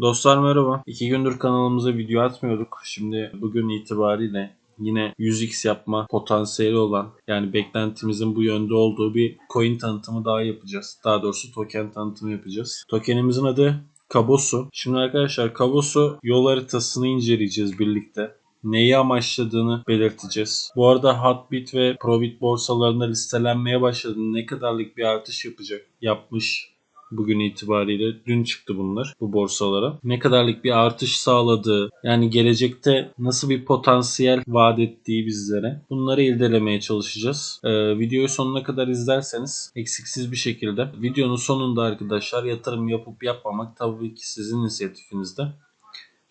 Dostlar merhaba. İki gündür kanalımıza video atmıyorduk. Şimdi bugün itibariyle yine 100x yapma potansiyeli olan yani beklentimizin bu yönde olduğu bir coin tanıtımı daha yapacağız. Daha doğrusu token tanıtımı yapacağız. Tokenimizin adı Kabosu. Şimdi arkadaşlar Kabosu yol haritasını inceleyeceğiz birlikte neyi amaçladığını belirteceğiz. Bu arada Hotbit ve Probit borsalarında listelenmeye başladı. Ne kadarlık bir artış yapacak, yapmış bugün itibariyle. Dün çıktı bunlar bu borsalara. Ne kadarlık bir artış sağladığı, yani gelecekte nasıl bir potansiyel vaat ettiği bizlere bunları irdelemeye çalışacağız. Ee, videoyu sonuna kadar izlerseniz eksiksiz bir şekilde videonun sonunda arkadaşlar yatırım yapıp yapmamak tabii ki sizin inisiyatifinizde.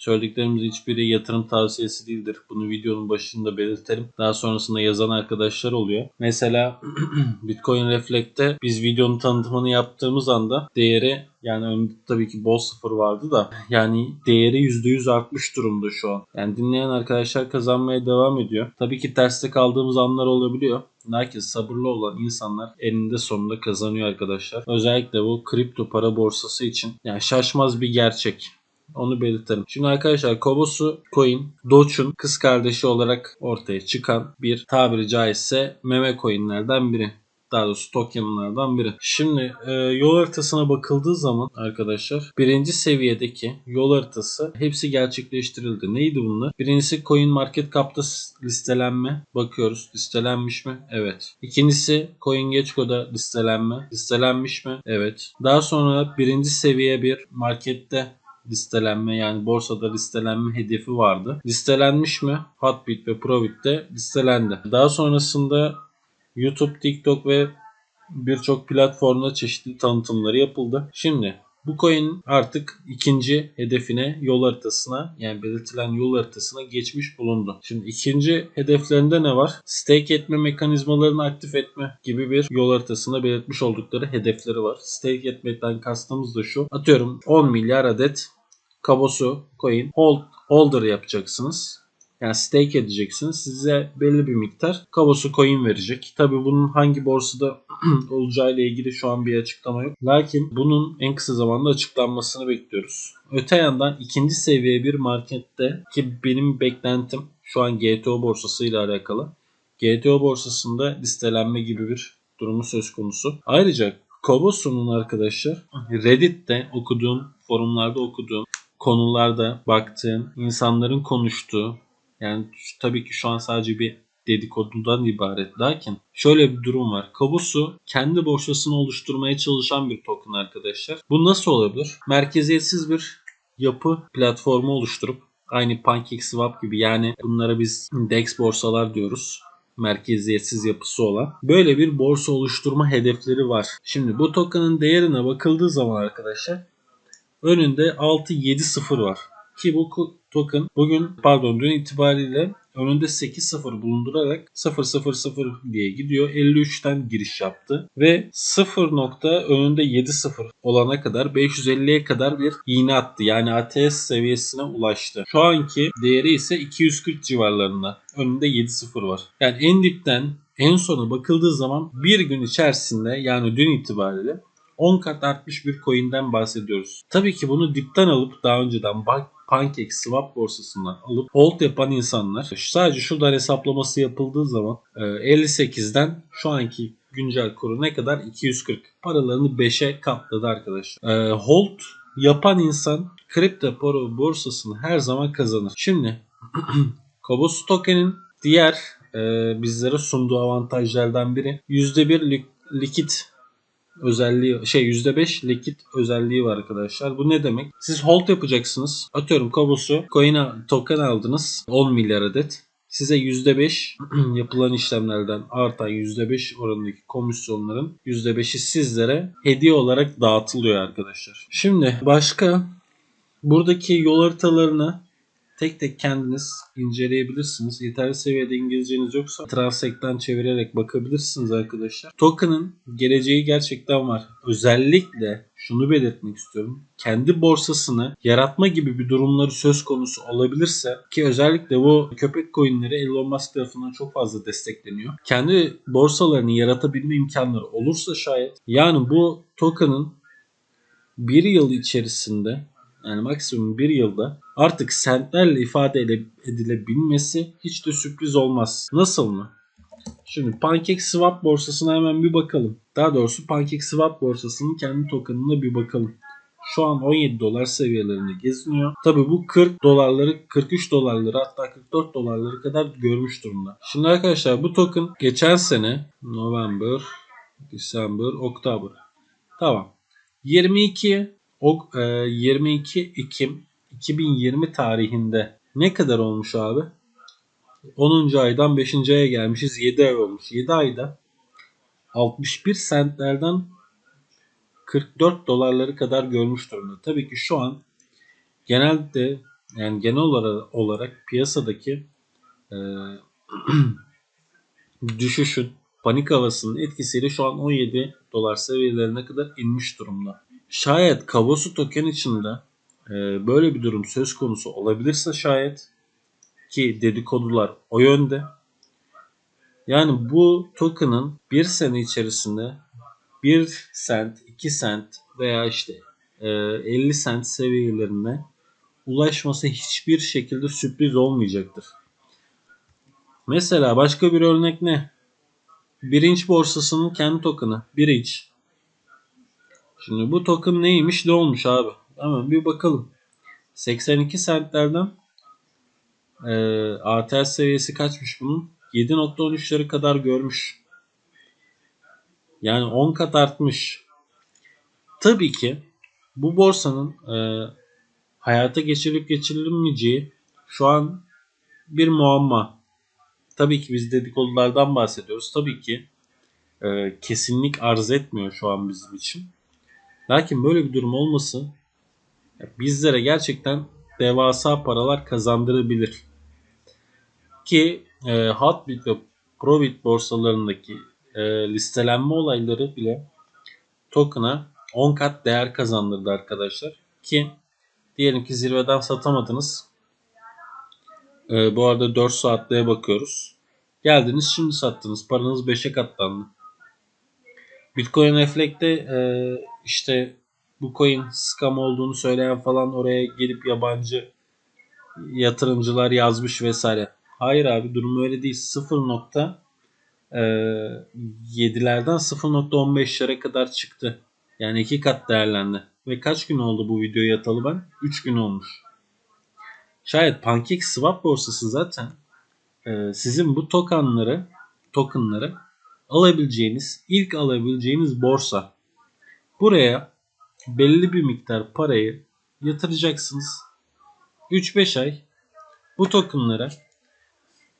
Söylediklerimizin hiçbiri yatırım tavsiyesi değildir. Bunu videonun başında belirtelim. Daha sonrasında yazan arkadaşlar oluyor. Mesela Bitcoin Reflect'te biz videonun tanıtımını yaptığımız anda değeri yani önünde tabii ki bol sıfır vardı da yani değeri %100 artmış durumda şu an. Yani dinleyen arkadaşlar kazanmaya devam ediyor. Tabii ki terste kaldığımız anlar olabiliyor. Lakin sabırlı olan insanlar eninde sonunda kazanıyor arkadaşlar. Özellikle bu kripto para borsası için yani şaşmaz bir gerçek. Onu belirtelim. Şimdi arkadaşlar Kobosu Coin Doge'un kız kardeşi olarak ortaya çıkan bir tabiri caizse meme coinlerden biri. Daha doğrusu tokenlardan biri. Şimdi e, yol haritasına bakıldığı zaman arkadaşlar birinci seviyedeki yol haritası hepsi gerçekleştirildi. Neydi bunlar? Birincisi Coin Market Cap'ta listelenme. Bakıyoruz. Listelenmiş mi? Evet. İkincisi CoinGecko'da listelenme. Listelenmiş mi? Evet. Daha sonra birinci seviye bir markette listelenme yani borsada listelenme hedefi vardı. Listelenmiş mi? Hotbit ve Probit'te listelendi. Daha sonrasında YouTube, TikTok ve birçok platformda çeşitli tanıtımları yapıldı. Şimdi bu coin artık ikinci hedefine yol haritasına yani belirtilen yol haritasına geçmiş bulundu. Şimdi ikinci hedeflerinde ne var? Stake etme mekanizmalarını aktif etme gibi bir yol haritasında belirtmiş oldukları hedefleri var. Stake etmekten kastımız da şu. Atıyorum 10 milyar adet Kabosu coin hold, holder yapacaksınız. Yani stake edeceksiniz. Size belli bir miktar Kabosu coin verecek. Tabi bunun hangi borsada olacağı ile ilgili şu an bir açıklama yok. Lakin bunun en kısa zamanda açıklanmasını bekliyoruz. Öte yandan ikinci seviye bir markette ki benim beklentim şu an GTO borsası ile alakalı. GTO borsasında listelenme gibi bir durumu söz konusu. Ayrıca Kobosu'nun arkadaşlar Reddit'te okuduğum, forumlarda okuduğum konularda baktığım, insanların konuştuğu yani tabii ki şu an sadece bir dedikodudan ibaret. Lakin şöyle bir durum var. Kabusu kendi borsasını oluşturmaya çalışan bir token arkadaşlar. Bu nasıl olabilir? Merkeziyetsiz bir yapı platformu oluşturup aynı PancakeSwap gibi yani bunlara biz DEX borsalar diyoruz merkeziyetsiz yapısı olan böyle bir borsa oluşturma hedefleri var. Şimdi bu token'ın değerine bakıldığı zaman arkadaşlar önünde 6-7-0 var. Ki bu token bugün pardon dün itibariyle önünde 8-0 bulundurarak 0-0-0 diye gidiyor. 53'ten giriş yaptı ve 0 nokta önünde 7-0 olana kadar 550'ye kadar bir iğne attı. Yani ATS seviyesine ulaştı. Şu anki değeri ise 240 civarlarında. Önünde 7-0 var. Yani en dipten en sona bakıldığı zaman bir gün içerisinde yani dün itibariyle 10 kat artmış bir coin'den bahsediyoruz. Tabii ki bunu dipten alıp daha önceden bak Pancake Swap borsasından alıp hold yapan insanlar sadece şuradan hesaplaması yapıldığı zaman 58'den e, şu anki güncel kuru ne kadar? 240. Paralarını 5'e katladı arkadaşlar. E, hold yapan insan kripto para borsasını her zaman kazanır. Şimdi Kobos token'in diğer e, bizlere sunduğu avantajlardan biri %1 likit özelliği şey %5 likit özelliği var arkadaşlar. Bu ne demek? Siz hold yapacaksınız. Atıyorum kabusu coin token aldınız 10 milyar adet. Size %5 yapılan işlemlerden artan %5 oranındaki komisyonların %5'i sizlere hediye olarak dağıtılıyor arkadaşlar. Şimdi başka buradaki yol haritalarını tek tek kendiniz inceleyebilirsiniz. Yeterli seviyede İngilizceniz yoksa Translek'ten çevirerek bakabilirsiniz arkadaşlar. Token'ın geleceği gerçekten var. Özellikle şunu belirtmek istiyorum. Kendi borsasını yaratma gibi bir durumları söz konusu olabilirse ki özellikle bu köpek coinleri Elon Musk tarafından çok fazla destekleniyor. Kendi borsalarını yaratabilme imkanları olursa şayet yani bu token'ın bir yıl içerisinde yani maksimum bir yılda artık sentlerle ifade edilebilmesi hiç de sürpriz olmaz. Nasıl mı? Şimdi PancakeSwap borsasına hemen bir bakalım. Daha doğrusu PancakeSwap borsasının kendi token'ına bir bakalım. Şu an 17 dolar seviyelerinde geziniyor. Tabi bu 40 dolarları 43 dolarları hatta 44 dolarları kadar görmüş durumda. Şimdi arkadaşlar bu token geçen sene November, December, Oktober. Tamam. 22 ok, e, 22 Ekim 2020 tarihinde ne kadar olmuş abi? 10. aydan 5. aya gelmişiz. 7 ay olmuş. 7 ayda 61 sentlerden 44 dolarları kadar görmüş durumda. Tabii ki şu an genelde yani genel olarak, olarak piyasadaki e, düşüşün panik havasının etkisiyle şu an 17 dolar seviyelerine kadar inmiş durumda. Şayet Kavosu token içinde böyle bir durum söz konusu olabilirse şayet ki dedikodular o yönde. Yani bu token'ın bir sene içerisinde 1 sent, 2 sent veya işte 50 e, sent seviyelerine ulaşması hiçbir şekilde sürpriz olmayacaktır. Mesela başka bir örnek ne? Birinci borsasının kendi token'ı. Birinci. Şimdi bu token neymiş ne olmuş abi? Hemen bir bakalım. 82 centlerden e, ATL seviyesi kaçmış bunun? 7.13'leri kadar görmüş. Yani 10 kat artmış. Tabii ki bu borsanın e, hayata geçirilip geçirilmeyeceği şu an bir muamma. Tabii ki biz dedikodulardan bahsediyoruz. Tabii ki e, kesinlik arz etmiyor şu an bizim için. Lakin böyle bir durum olması bizlere gerçekten devasa paralar kazandırabilir. Ki e, Hotbit ve Probit borsalarındaki e, listelenme olayları bile token'a 10 kat değer kazandırdı arkadaşlar. Ki diyelim ki zirveden satamadınız. E, bu arada 4 saatliğe bakıyoruz. Geldiniz şimdi sattınız. Paranız 5'e katlandı. Bitcoin Reflect'te e, işte bu coin scam olduğunu söyleyen falan oraya gelip yabancı yatırımcılar yazmış vesaire. Hayır abi durum öyle değil. 0.7'lerden 0.15'lere kadar çıktı. Yani iki kat değerlendi. Ve kaç gün oldu bu videoyu yatalı ben? 3 gün olmuş. Şayet Pancake Swap borsası zaten e, sizin bu tokenları tokenları alabileceğiniz, ilk alabileceğiniz borsa. Buraya belli bir miktar parayı yatıracaksınız. 3-5 ay bu tokenlara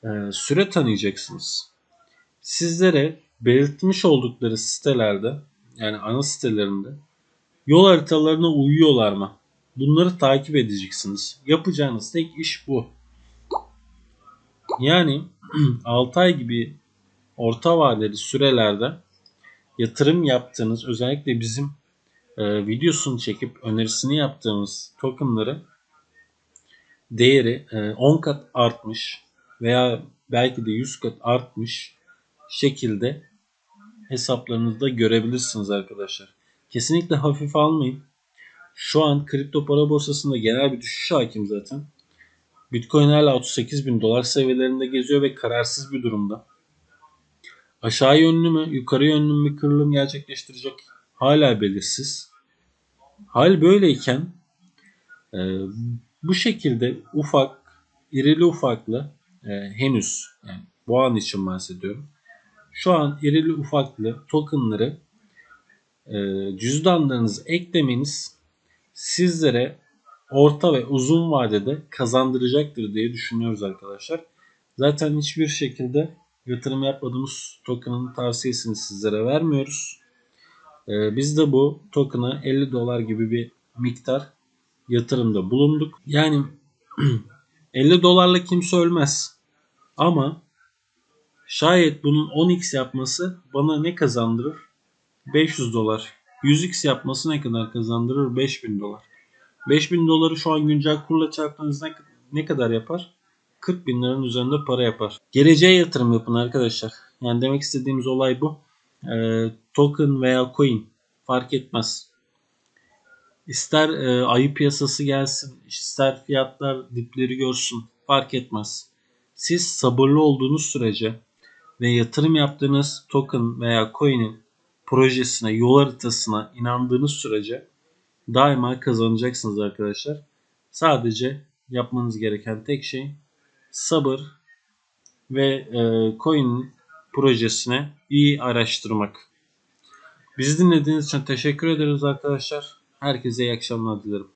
e, süre tanıyacaksınız. Sizlere belirtmiş oldukları sitelerde yani ana sitelerinde yol haritalarına uyuyorlar mı? Bunları takip edeceksiniz. Yapacağınız tek iş bu. Yani 6 ay gibi orta vadeli sürelerde yatırım yaptığınız özellikle bizim e, videosunu çekip önerisini yaptığımız tokenları değeri e, 10 kat artmış veya belki de 100 kat artmış şekilde hesaplarınızda görebilirsiniz arkadaşlar. Kesinlikle hafif almayın. Şu an kripto para borsasında genel bir düşüş hakim zaten. Bitcoin hala 38 bin dolar seviyelerinde geziyor ve kararsız bir durumda. Aşağı yönlü mü, yukarı yönlü mü bir kırılım gerçekleştirecek hala belirsiz. Hal böyleyken e, bu şekilde ufak, irili ufaklı e, henüz yani bu an için bahsediyorum. Şu an irili ufaklı tokenları e, cüzdanlarınızı eklemeniz sizlere orta ve uzun vadede kazandıracaktır diye düşünüyoruz arkadaşlar. Zaten hiçbir şekilde yatırım yapmadığımız token'ın tavsiyesini sizlere vermiyoruz. Ee, biz de bu token'a 50 dolar gibi bir miktar yatırımda bulunduk. Yani 50 dolarla kimse ölmez. Ama şayet bunun 10x yapması bana ne kazandırır? 500 dolar. 100x yapması ne kadar kazandırır? 5000 dolar. 5000 doları şu an güncel kurla çarptığınızda ne kadar yapar? 40 bin liranın üzerinde para yapar. Geleceğe yatırım yapın arkadaşlar. Yani demek istediğimiz olay bu. E, token veya coin fark etmez. İster e, ayı piyasası gelsin, ister fiyatlar dipleri görsün fark etmez. Siz sabırlı olduğunuz sürece ve yatırım yaptığınız token veya coin'in projesine, yol haritasına inandığınız sürece daima kazanacaksınız arkadaşlar. Sadece yapmanız gereken tek şey sabır ve e, coin projesine iyi araştırmak. Bizi dinlediğiniz için teşekkür ederiz arkadaşlar. Herkese iyi akşamlar dilerim.